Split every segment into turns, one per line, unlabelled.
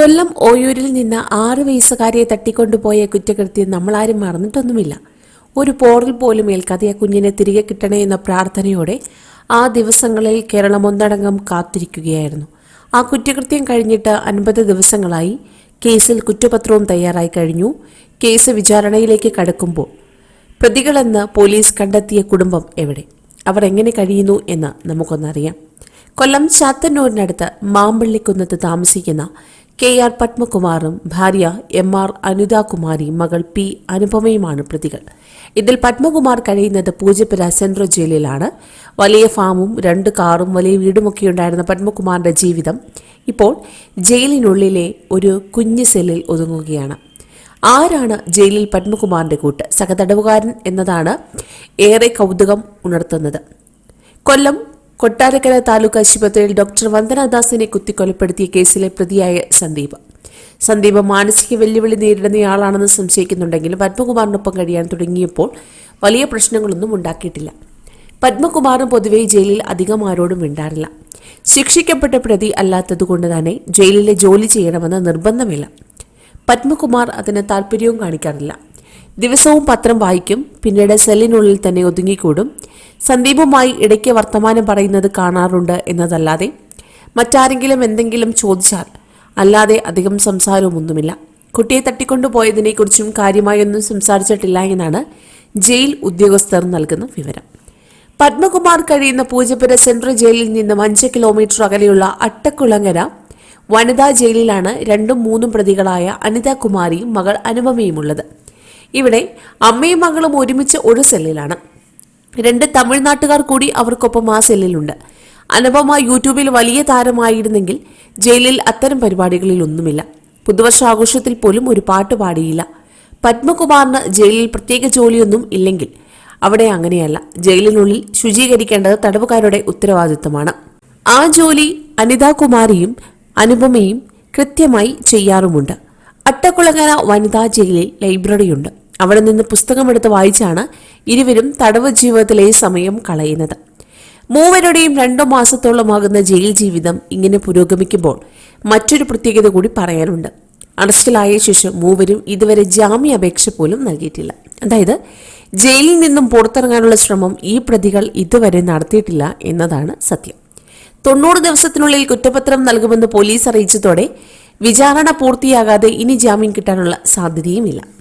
കൊല്ലം ഓയൂരിൽ നിന്ന് ആറ് വയസ്സുകാരിയെ തട്ടിക്കൊണ്ടുപോയ കുറ്റകൃത്യം നമ്മളാരും മറന്നിട്ടൊന്നുമില്ല. ഒരു പോറൽ പോലും ഏൽക്കാതെ ആ കുഞ്ഞിനെ തിരികെ കിട്ടണേ എന്ന പ്രാർത്ഥനയോടെ ആ ദിവസങ്ങളിൽ കേരളം ഒന്നടങ്കം കാത്തിരിക്കുകയായിരുന്നു. ആ കുറ്റകൃത്യം കഴിഞ്ഞിട്ട് അൻപത് ദിവസങ്ങളായി കേസിൽ കുറ്റപത്രവും തയ്യാറായി കഴിഞ്ഞു. കേസ് വിചാരണയിലേക്ക് കടക്കുമ്പോൾ പ്രതികളെന്ന് പോലീസ് കണ്ടെത്തിയ കുടുംബം എവിടെ? അവർ എങ്ങനെ കഴിയുന്നു എന്ന് നമുക്കൊന്നറിയാം. കൊല്ലം ചാത്തന്നൂരിനടുത്ത് മാമ്പള്ളിക്കുന്നത്ത് താമസിക്കുന്ന കെ ആർ പത്മകുമാറും ഭാര്യ എം ആർ അനിതാകുമാരി മകൾ പി അനുപമയുമാണ് പ്രതികൾ. ഇതിൽ പത്മകുമാർ കഴിയുന്നത് പൂജപ്പുര സെൻട്രൽ ജയിലിലാണ്. വലിയ ഫാമും രണ്ട് കാറും വലിയ വീടുമൊക്കെ ഉണ്ടായിരുന്ന പത്മകുമാറിന്റെ ജീവിതം ഇപ്പോൾ ജയിലിനുള്ളിലെ ഒരു കുഞ്ഞു സെല്ലിൽ ഒതുങ്ങുകയാണ്. ആരാണ് ജയിലിൽ പത്മകുമാറിന്റെ കൂട്ട്? സഹതടവുകാരൻ എന്നതാണ് ഏറെ കൗതുകം ഉണർത്തുന്നത്. കൊല്ലം കൊട്ടാരക്കര താലൂക്ക് ആശുപത്രിയിൽ ഡോക്ടർ വന്ദനാദാസിനെ കുത്തിക്കൊലപ്പെടുത്തിയ കേസിലെ പ്രതിയായ സന്ദീപ്. സന്ദീപ് മാനസിക വെല്ലുവിളി നേരിടുന്നയാളാണെന്ന് സംശയിക്കുന്നുണ്ടെങ്കിലും പത്മകുമാറിനൊപ്പം കഴിയാൻ തുടങ്ങിയപ്പോൾ വലിയ പ്രശ്നങ്ങളൊന്നും ഉണ്ടാക്കിയിട്ടില്ല. പത്മകുമാറും പൊതുവെ ജയിലിൽ അധികം ആരോടും മിണ്ടാറില്ല. ശിക്ഷിക്കപ്പെട്ട പ്രതി അല്ലാത്തതുകൊണ്ട് തന്നെ ജയിലിലെ ജോലി ചെയ്യണമെന്ന് നിർബന്ധമില്ല. പത്മകുമാർ അതിന് താല്പര്യവും കാണിക്കാറില്ല. ദിവസവും പത്രം വായിക്കും പിന്നീട് സെല്ലിനുള്ളിൽ തന്നെ ഒതുങ്ങിക്കൂടും. സന്ദീപുമായി ഇടയ്ക്ക് വർത്തമാനം പറയുന്നത് കാണാറുണ്ട് എന്നതല്ലാതെ മറ്റാരെങ്കിലും എന്തെങ്കിലും ചോദിച്ചാൽ അല്ലാതെ അധികം സംസാരമൊന്നുമില്ല. കുട്ടിയെ തട്ടിക്കൊണ്ടുപോയതിനെക്കുറിച്ചും കാര്യമായൊന്നും സംസാരിച്ചിട്ടില്ല എന്നാണ് ജയിൽ ഉദ്യോഗസ്ഥർ നൽകുന്ന വിവരം. പത്മകുമാർ കഴിയുന്ന പൂജപ്പുര സെൻട്രൽ ജയിലിൽ നിന്നും അഞ്ച് കിലോമീറ്റർ അകലെയുള്ള അട്ടക്കുളങ്ങര വനിതാ ജയിലിലാണ് രണ്ടും മൂന്നും പ്രതികളായ അനിതാകുമാരിയും മകൾ അനുപമയും ഉള്ളത് ഇവിടെ അമ്മയും മകളും ഒരുമിച്ച് ഒരു സെല്ലിലാണ്. രണ്ട് തമിഴ്നാട്ടുകാർ കൂടി അവർക്കൊപ്പം ആ സെല്ലിലുണ്ട്. അനുപമ യൂട്യൂബിൽ വലിയ താരമായിരുന്നെങ്കിൽ ജയിലിൽ അത്തരം പരിപാടികളിൽ ഒന്നുമില്ല പുതുവർഷ ആഘോഷത്തിൽ പോലും ഒരു പാട്ട് പാടിയില്ല. പത്മകുമാറിന് ജയിലിൽ പ്രത്യേക ജോലിയൊന്നും ഇല്ലെങ്കിൽ അവിടെ അങ്ങനെയല്ല. ജയിലിനുള്ളിൽ ശുചീകരിക്കേണ്ടത് തടവുകാരുടെ ഉത്തരവാദിത്തമാണ് ആ ജോലി അനിതാകുമാരിയും അനുപമയും കൃത്യമായി ചെയ്യാറുമുണ്ട്. അട്ടക്കുളങ്ങര വനിതാ ജയിലിൽ ലൈബ്രറിയുണ്ട്. അവിടെ നിന്ന് പുസ്തകമെടുത്ത് വായിച്ചാണ് ഇരുവരും തടവ് ജീവിതത്തിലെ സമയം കളയുന്നത്. മൂവരുടെയും രണ്ടു മാസത്തോളമാകുന്ന ജയിൽ ജീവിതം ഇങ്ങനെ പുരോഗമിക്കുമ്പോൾ മറ്റൊരു പ്രത്യേകത കൂടി പറയാനുണ്ട്. അറസ്റ്റിലായ ശേഷം മൂവരും ഇതുവരെ ജാമ്യാപേക്ഷ പോലും നൽകിയിട്ടില്ല. അതായത് ജയിലിൽ നിന്നും പുറത്തിറങ്ങാനുള്ള ശ്രമം ഈ പ്രതികൾ ഇതുവരെ നടത്തിയിട്ടില്ല എന്നതാണ് സത്യം. തൊണ്ണൂറ് ദിവസത്തിനുള്ളിൽ കുറ്റപത്രം നൽകുമെന്ന് പോലീസ് അറിയിച്ചതോടെ വിചാരണ പൂർത്തിയാകാതെ ഇനി ജാമ്യം കിട്ടാനുള്ള സാധ്യതയുമില്ല.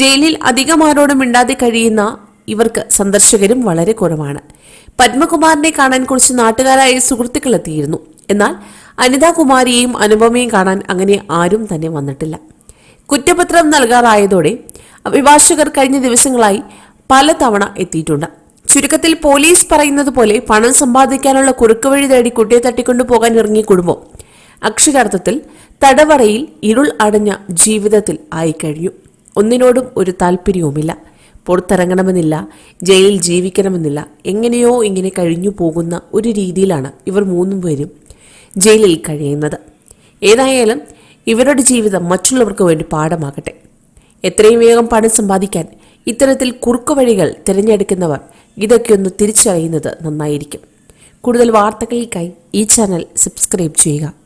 ജയിലിൽ അധികം ആരോടും മിണ്ടാതെ കഴിയുന്ന ഇവർക്ക് സന്ദർശകരും വളരെ കുറവാണ്. പത്മകുമാറിനെ കാണാൻ കുറച്ച് നാട്ടുകാരായ സുഹൃത്തുക്കൾ എത്തിയിരുന്നു. എന്നാൽ അനിതാകുമാരിയെയും അനുപമയും കാണാൻ അങ്ങനെ ആരും തന്നെ വന്നിട്ടില്ല. കുറ്റപത്രം നൽകാറായതോടെ അഭിഭാഷകർ കഴിഞ്ഞ ദിവസങ്ങളായി പലതവണ എത്തിയിട്ടുണ്ട്. ചുരുക്കത്തിൽ പോലീസ് പറയുന്നത് പോലെ പണം സമ്പാദിക്കാനുള്ള കുറുക്കുവഴി തേടി കുട്ടിയെ തട്ടിക്കൊണ്ടു പോകാൻ ഇറങ്ങിയ കുടുംബം അക്ഷരാർത്ഥത്തിൽ തടവറയിൽ ഇരുൾ അടഞ്ഞ ജീവിതത്തിൽ ആയിക്കഴിഞ്ഞു. ഒന്നിനോടും ഒരു താല്പര്യവുമില്ല. പുറത്തിറങ്ങണമെന്നില്ല ജയിലിൽ ജീവിക്കണമെന്നില്ല എങ്ങനെയോ ഇങ്ങനെ കഴിഞ്ഞു പോകുന്ന ഒരു രീതിയിലാണ് ഇവർ മൂന്നും പേരും ജയിലിൽ കഴിയുന്നത്. ഏതായാലും ഇവരുടെ ജീവിതം മറ്റുള്ളവർക്ക് വേണ്ടി പാഠമാകട്ടെ. എത്രയും വേഗം പണം സമ്പാദിക്കാൻ ഇത്തരത്തിൽ കുറുക്കുവഴികൾ തിരഞ്ഞെടുക്കുന്നവർ ഇതൊക്കെ ഒന്ന് തിരിച്ചറിയുന്നത് നന്നായിരിക്കും. കൂടുതൽ വാർത്തകൾക്കായി ഈ ചാനൽ സബ്സ്ക്രൈബ് ചെയ്യുക.